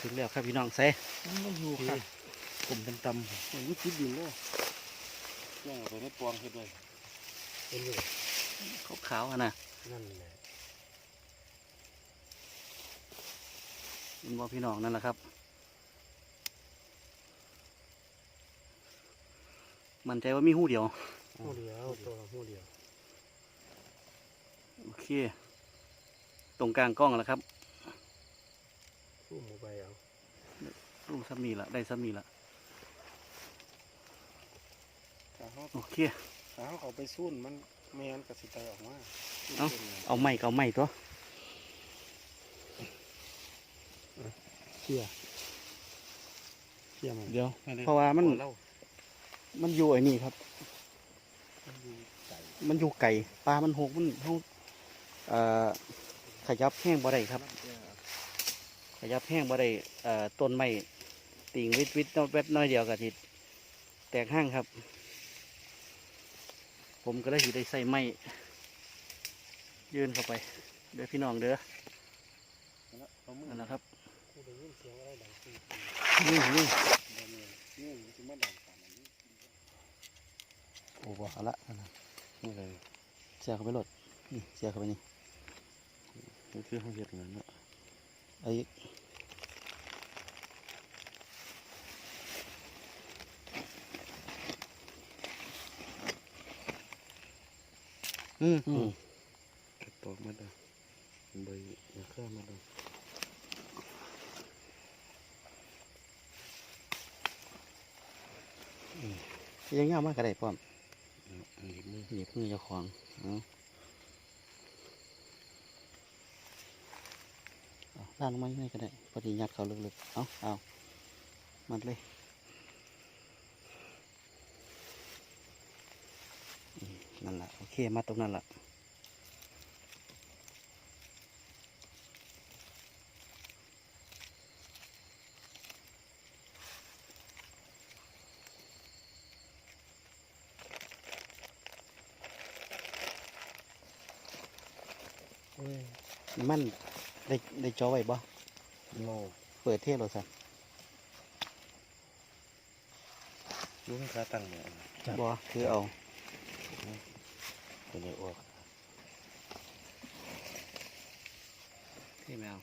ถึงแล้วครับพี่น้องใส่มันไม่อยู่ที่ค่ะกลุ่มตำมันไม่คิดดินเลยแย่งไปในปวงเฮ็ดเลยเป็นอยู่ๆขาวๆอะนะนั่นแหละเห็นบ่พี่น้องนั่นแหละครับ มันใจว่ามีหูเดียวหูเดียวตัวหูเดียว โอเค ตรงกลางกล้องแล้วครับ หูหมูใบเอารูซัมีละได้ซัมีละถ้าเขาโอเคถ้าเขาเอาไปสู้นมันแมนกับสิไตออกมาเอ้าเอาไม้ก็เอาไม้ตัวเชี่ยเชี่ยมันเดี๋ยวเพราะว่ามันเล่ามันอยู่ไอ้นี่ครับ มันอยู่ไก่มันอยู่ไก่ปลามันหกมันเขาเอ่อขยับแห้งบ่ได้ครับ ขยับแห้งบ่ได้เอ่อต้นไม้ติ่งวิดวิดน้อยแวดน้อยเดียวกับทิแตกห้างครับ ผมก็ได้สิได้ใส่ไม้ยืนเข้าไปเด้อพี่น้องเด้อเอามือนั่นแหละครับกูได้ยินเสียงอะไรดังตีนี่นี่ๆบ่แม่นนี่มันสิมาดังปานนั้นโอ้บ่เอาละนั่นน่ะนี่เลยเสียเข้าไปรถนี่เสียเข้าไปนี่นี่คือเขาเฮ็ดงั้นเนาะไอ้ อืมอืมกระตอกมาดังใบยาฆ่ามาดังยังเงามากก็ได้พร้อมอันนี้มือหยิบมือเจ้าของเอาเอาล่างลงมายังไงก็ได้พอดียัดเขาลึกๆ เอาเอามัดเลยอืมนั่นแหละโอเค มาตรงนั้นแหละเอ้ยมันได้ได้จอไว้บ่โง่เปิดเทศเราสั่นลุงขาตั้งเนี่ยบ่คือเอา เป็นไงออกที่แมว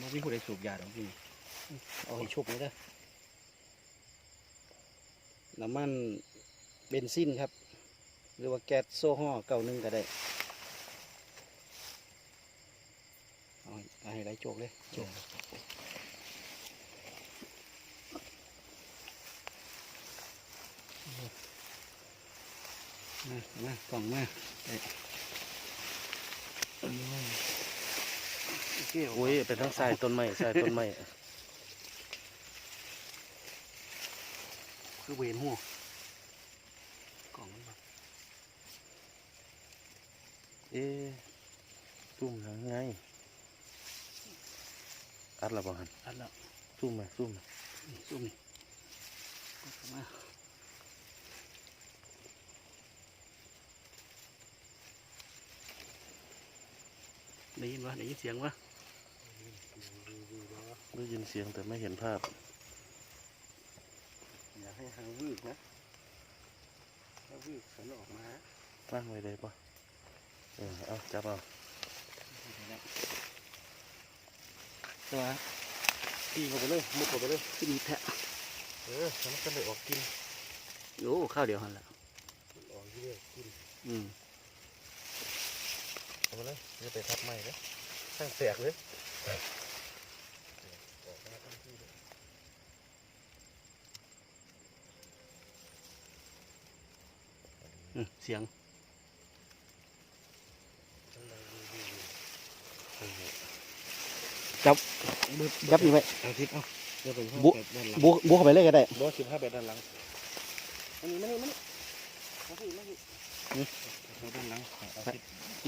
มันมีผู้ใดสูบยาหรอกพี่เอาให้ชุบเลยเด้อน้ำมันเบนซินครับ หรือว่าแก๊สโซฮอเก่าหนึ่งก็ได้เอาให้เอาให้ไหลโจกเลยโจก มามากล่องมาได้โอเคโอ้ยเป็นทั้งสายต้นไม้สายต้นไม้คือเวนหัวกล่องมันบ่เอ๊ะซุ่มหางไงอัดและบ่หันอันละซุ่มมาซุ่มมานี่ซุ่มนี่กดเข้ามา ได้ยินวะได้ยินเสียงวะได้ยินเสียงแต่ไม่เห็นภาพ อย่าให้หางวืดนะถ้าวืดขันออกมาตั้งไว้ได้ปะเออเอาจับเอาตัวตีเข้าไปเลยมุดเข้าไปเลยที่ดีแทะเออทำกันเลยออกกินโอ้ข้าวเดียวหันละออกเรื่อยกินอืมเข้า ไปเลยนี่ไปทับไม้เลยทั้งแตกเลยออกมาทั้งที่เลยอืมเสียงทั้งใบดีดีดีเออจับยับนี่ไว้เอาทิศเอาเดี๋ยวไปห้าบุแบบด้านหลังบวกบวกเข้าไปเลยก็ได้บอสิบห้าแบบด้านหลังอันนี้มานี่มานี่มาสิมาสิอืมเอา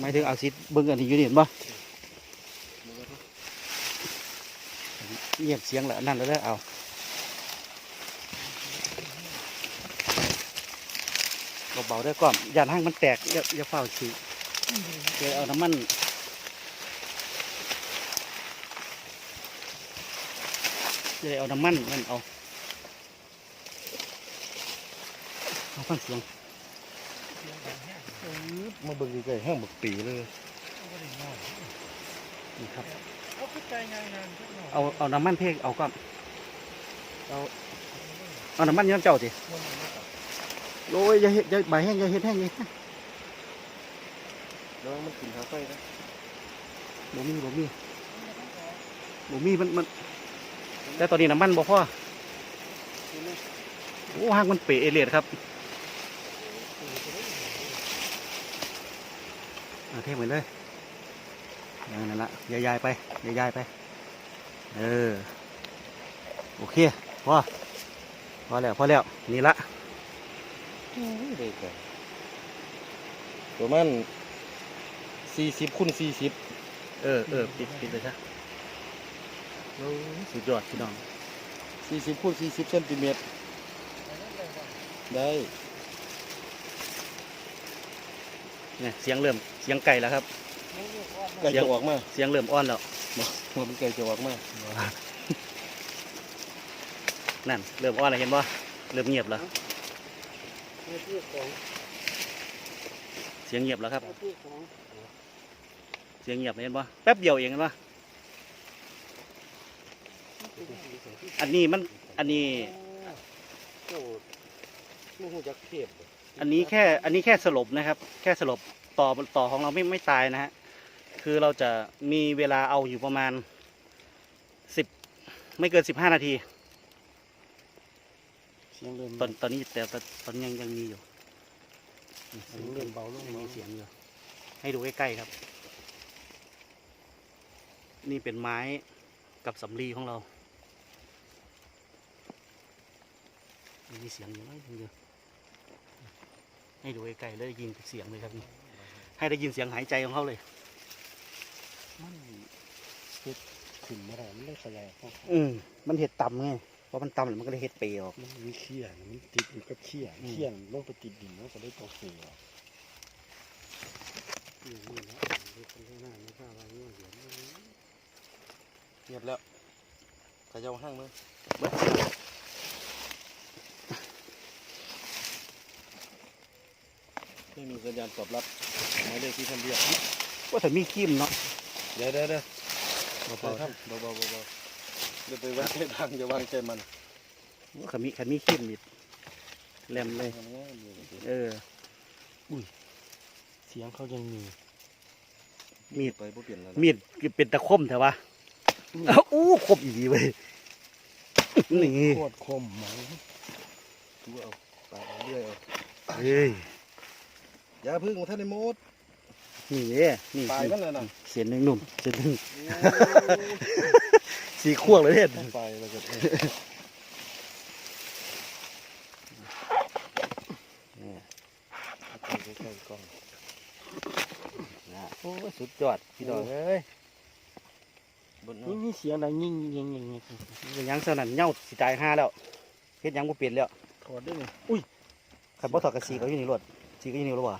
ไม่ถึงเอาซิดเบิ้งอันนี้อยู่นี่เห็นบ่เงียบเสียงแล้นั่นแล้วได้เอาเบาๆได้ก่อนยาห้างมันแตกอย่าอย่าเฝ้าฉีเดี๋ยวเอาน้ำมันเดี๋ยวเอาน้ำมันมันเอาเอาฟังเสียง มาเบิ่งใกล้ๆห้างบักปีเลยนี่ครับ เอาเข้าใจง่ายๆเอาเอาน้ำมันเพกเอาก็เอาเอาน้ำมันย้อนเจ้าสิโอ้ยอย่าเฮ็ดอย่าใบแห้งอย่าเฮ็ดแห้งอย่าเฮ็ดแห้งแล้วมันกินหาไฟนะบ่มีบ่มีบ่มีมันมันแต่ตอนนี้น้ำมันบ่พอโอ้หากมันเปะเอเลียดครับ เอาเทไปเลยเออนั่นละยายๆไปยายๆไป เออ โอเคพอพอแล้วพอแล้ว นี่ละเด็กอะประมาณสี่สิบคูณสี่สิบเออเออปิดปิดเลยซะโอ้สุดยอดพี่น้องสี่สิบคูณสี่สิบเซนติเมตรได้ เนี่ยเสียงเริ่มเสียงไก่แล้วครับ ไก่จะออกมาเสียงเริ่มอ่อนแล้วมันไก่จะออกมานั่นเริ่มอ่อนแล้วเห็นป่เริ่มเงียบแล้ว เสียงเงียบแล้วครับ เสียงเงียบเลยเห็นป่แป๊บเดียวเองเห็นป่อันนี้มันอันนี้โอ้ไม่หูจักเทพ อันนี้แค่อันนี้แค่สลบนะครับ แค่สลบต่อต่อของเราไม่ไม่ตายนะฮะคือเราจะมีเวลาเอาอยู่ประมาณสิบไม่เกินสิบห้านาทีเสียงเริ่มตอนตอนนี้แต่ตอนตอนนี้ยังยังมีอยู่เสียงเริ่มเบาลงยังเบามีเสียงอยู่ให้ดูใกล้ๆครับ นี่เป็นไม้กับสำลีของเรายังมีเสียงอยู่ไหมยังอยู่ ให้ดูใกล้ๆเลยยินเสียงเลยครับนี่ให้ได้ยินเสียงหายใจของเขาเลย มันเฮ็ดขึ้นมาได้มันเลยขยายเข้าอืมมันเห็ดต่ำไงเพราะมันต่ำแล้วมันก็เลยเห็ดเปรย์ออก มันมีเขี้ยนะมันติดอยู่กับเขี้ยอืม เขี้ยนลงไปติดดินแล้วก็ได้ตัวเขี้ยเงียบแล้วขยาห้างเลย เบิด ไม่มีสัญญาณตอบรับหมายเลขที่ท่านเรียกว่าแต่มีขี้มเนาะเดี๋ยวเดี๋ยวเดี๋ยวเบาเบาๆครับเบาๆเบาๆเดี๋ยวไปวางใจทางอย่าวางใจมันๆขันมีขันมีขี้มนิดแหลมเลย เออเสียงเขายังมีมีดไปบ่เปลี่ยนแล้วมีดเป็นตะคมแต่ว่าอ้าวอู้คมอีดีเว้ยนี่โคตรคมหมังดูเอาปาดเอาเรื่อยเอาเฮ้ย อย่าพึ่งมาท่านในมดนี่เนี่ยนี่ปลายมันเลยนะเสียนหนึ่งหนุ่มเสียนหนึ่งสีขั้วเลยเนี่ยปลายแล้วก็เออเนี่ยเอาไปใกล้ๆกล้องนะโอ้ยสุดยอดพี่น้องเอ้ยบนนี่มีเสียงดังยิ่งยิ่งยิ่งยิ่งเป็นหยังสนั่นเหย้าสิตายห้าแล้วเฮ็ดหยังบ่เปลี่ยนแล้วถอดได้ไหมขันบ่ถอดกระสีก็อยู่ในรถสีก็อยู่ในรถว่ะ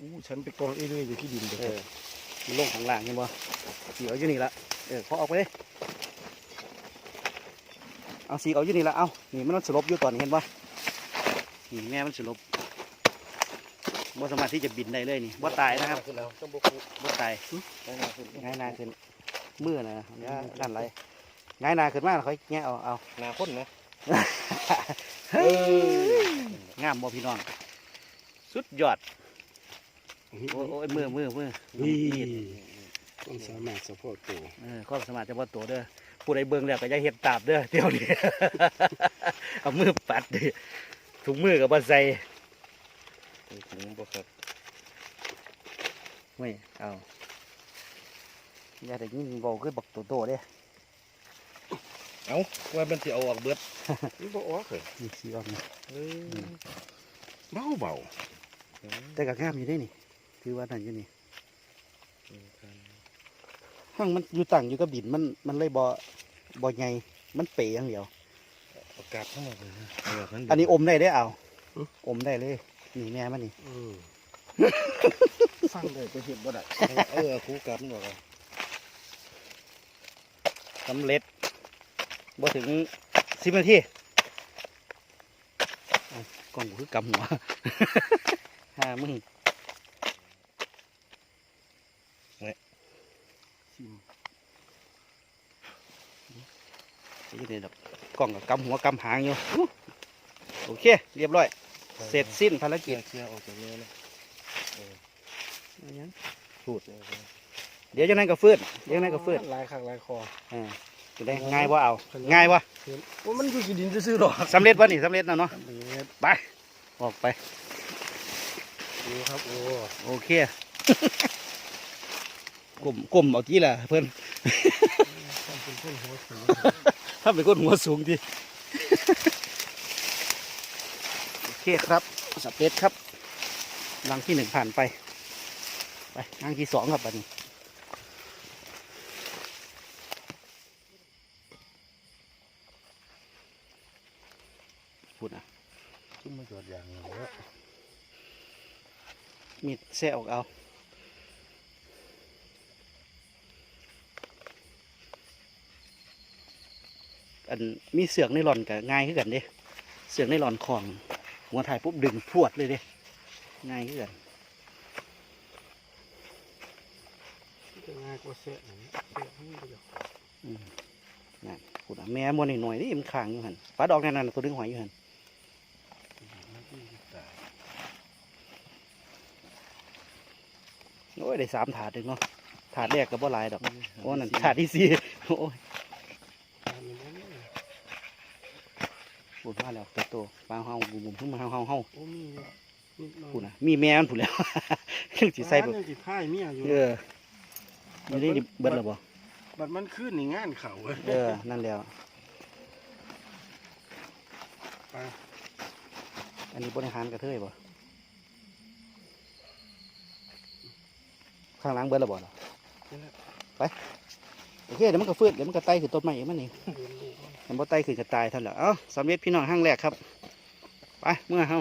อู้ฉันไปกองเรื่อยๆอยู่ที่ดินเด็กเออมันลงข้างล่างเห็นบ่สีเอาอยู่นี่ละเออเขาออกไปเลยเอาสีเอาอยู่นี่ละเอานี่มันสลบอยู่ตอนนี้เห็นบ่นี่แม่มันสลบบ่สามารถที่จะบินได้เลยนี่บ่ตายนะครับขึ้นแล้วต้องบุกบ่ตายได้หน้าขึ้นง่ายหนาขึ้นมือนะอย่านั่นไรง่ายหนาขึ้นมากค่อยแงะเอาเอาหน้าคนนะเฮ้ยงามบ่พี่น้อง สุดยอด โอ้ยโอ้ยมือมือมือนี่มีดต้องสามารถสะโพกตัวเออความสามารถเฉพาะตัวเด้อผู้ใดเบิ่งแล้วก็อย่าเฮ็ดตาบเด้อเดี๋ยวนี้เอามือปัดดิถุงมือกับบ่ใส่ถึงบ่ครับไม่เอาอย่าได้ยินเว้าคือบักโตโตเด้เอ้าว่ามันสิเอาออกเบิดมันบ่ออกเลยนี่สีออกนี่เออเบาเบาแต่ก็งามอยู่ได้นี่ ถือว่านั่นอยู่นี่ห้างมันอยู่ต่างอยู่กับดินมันมันเลยบ่บ่ใหญ่มันเป๋อย่างเดียวอากาศทั้งหมดเลยนะเอาแบบนั้นอันนี้อมได้ได้อเอาอมได้เลยนี่แม่มันนี่เออฟังได้ไปเห็นบ่ได้เออครูกลับมันบอกว่าสำเร็จบ่ถึงสิบนาทีเอากล้องกูคือกำหัวห้ามึง นี่นี่ดอกกล้องกับกำหัวกำหางอยู่อู้โอเค เรียบร้อย เสร็จสิ้นภารเกลีกิยจเกลียออกจากเนื้อเลยพูดเดี๋ยวจะนั่นก็ฟื้นเดี๋ยวนั่นก็ฟื้นลายคักลายคออ่าจะได้ง่ายว่าเอา ง่ายว่าว่ามันอยู่กี่ดินซื่อๆหรอกสำเร็จวะนี่สำเร็จแล้วเนาะนี่ไปออกไปดูครับโอ้โอเคกลมกลมเอาที่ละเพื่อน ต้องเป็นคนหัวสูงถ้าเป็นคนหัวสูงทีโอเคครับสำเร็จครับรังที่หนึ่งผ่านไป ไปรังที่สองครับบัดนี้พูดนะชุ่มมาจอดอย่างนี้แล้วมีดแซ่ออกเอา อันมีเสือกในหลอนกับง่ายขึ้นกันเด้เสือกในหลอนของหัวถ่ายปุ๊บดึงพรวดเลยเด้ง่ายขึ้นกันจะง่ายกว่าเสะหน่อยเสะให้ประโยชน์นั่นพูดนะแม่มวนหน่อยๆนี่มันค้างอยู่หันปลาดอกนั่นน่ะตัวดึงหอยอยู่หันโอ้ยได้สามถาดเองเนาะถาดแรกก็บ่หลายดอกโอ้นั่นถาดที่สี่โอ้ย อันนี้มันเนี่ย พูดมาแล้วตัวโตปลาเฮาบุ่มๆขึ้นมาเฮาเฮาเฮาโอ้มีนิดหน่อยพูดนะมีแม่มันพูดแล้วยังสิใส่บ้าบ่นยังสิพ่ายเมียอยู่เออนี่ได้เบิดแล้วบ่บัดมันขึ้นในงานเขาเว้ยเออ นั่นแล้วไปอันนี้บริหารกระเทยบ่ข้างหล่างเบิดแล้วบ่ล่ะนี่แหละโอเค เดี๋ยวมันก็ฟื้นเดี๋ยวมันก็ไต่ขึ้นต้นไม้เองมันเองเรียนรู้ มันบ่ไต่ขึ้นก็ตายเท่านหรอเอ้าสำเร็จพี่น้องห้างแรกครับ ไปเมื่อเฮา